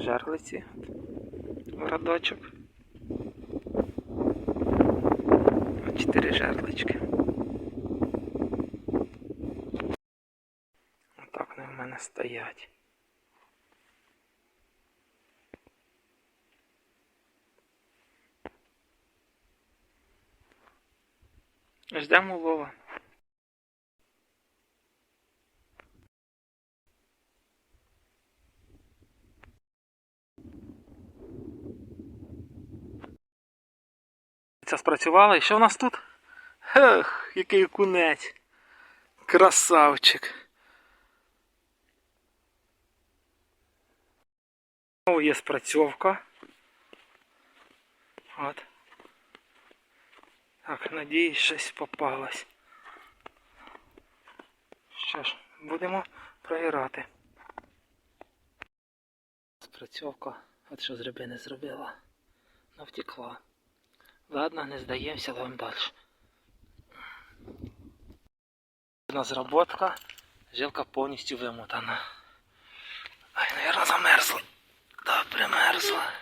жерлиці. Городочок. Чотири жерлички. Отак вони в мене стоять. Ждемо Вова. Це спрацювало. І що в нас тут? Ех, який кунець. Красавчик. Знову є спрацьовка. От. Так, надіюсь, щось попалось. Що ж, будемо прогирати. Спрацьовка, от що з не зробила. Ну втекла. Ладно, не здаємося, ловимо далі. Одна зработка, жилка повністю вимотана. Ай, наверное, замерзла. Так, примерзла.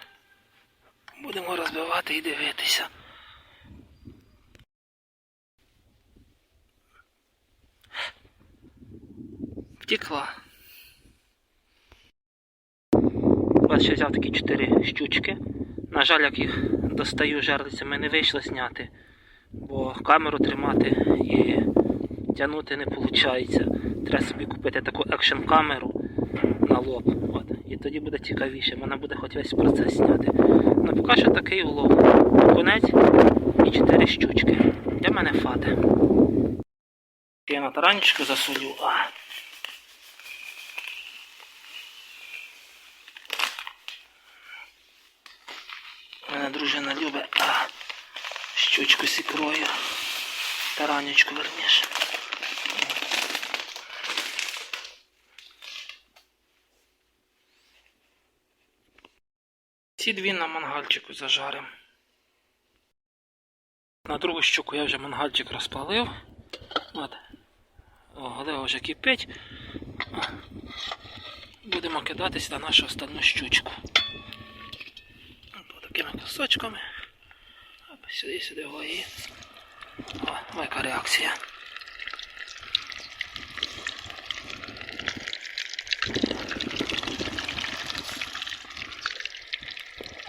Будемо розбивати і дивитися. Втекла. Ось взяв такі чотири щучки. На жаль, як їх достаю жерлицями, не вийшло зняти, бо камеру тримати і тягнути не виходить. Треба собі купити таку екшн камеру на лоб. От. І тоді буде цікавіше, вона буде хоч весь процес зняти. Ну поки що такий улов. Конець і чотири щучки. Для мене фати. Я на таранечку засолю. А. Мене дружина любить а, щучку з ікрою. Таранечку верніше. Ці дві на мангальчику зажарим. На другу щуку я вже мангальчик розпалив. От. О, голива вже кипить. Будемо кидатись на нашу остальну щучку. Такими кусочками. Сюди, сюди, гої. О, яка реакція.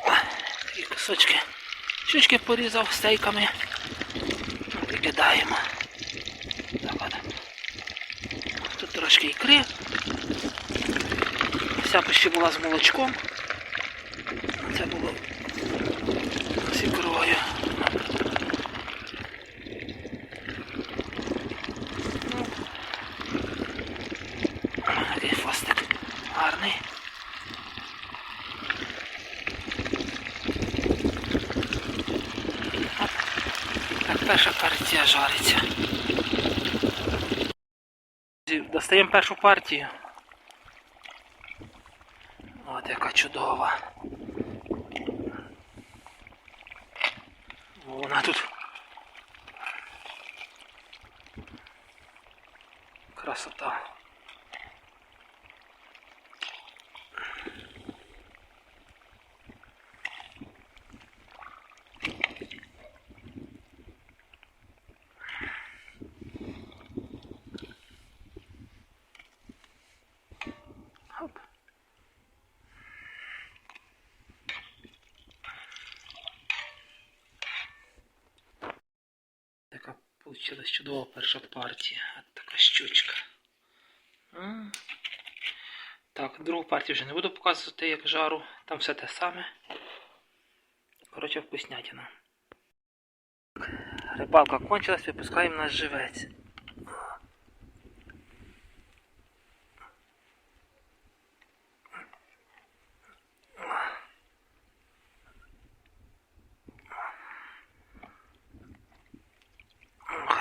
О, Такі кусочки. Щучки порізав стейками. І кидаємо. Так от. Тут трошки ікри. Вся почти була з молочком. Це було ікрою. Ну, фастик гарний. Так, перша партія жариться. Достаємо першу партію. От яка чудова. О, Вона тут. Красота. Вийшла чудова перша партія. От така щучка. А. Так, другу партію вже не буду показувати, як жару. Там все те саме. Коротше, вкуснятина. Рибалка кончилась, випускаємо наш живець.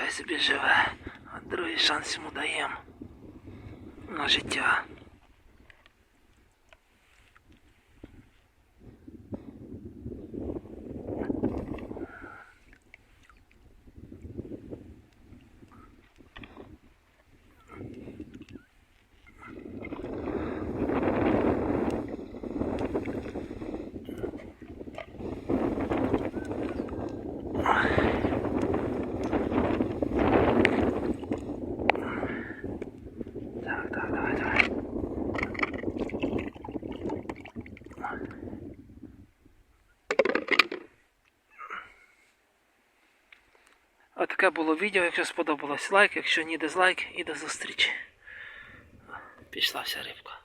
Хай собі живе, а другий шанс йому даємо на життя. Таке було відео. Якщо сподобалось лайк, якщо ні дизлайк і до зустрічі. Пішла вся рибка.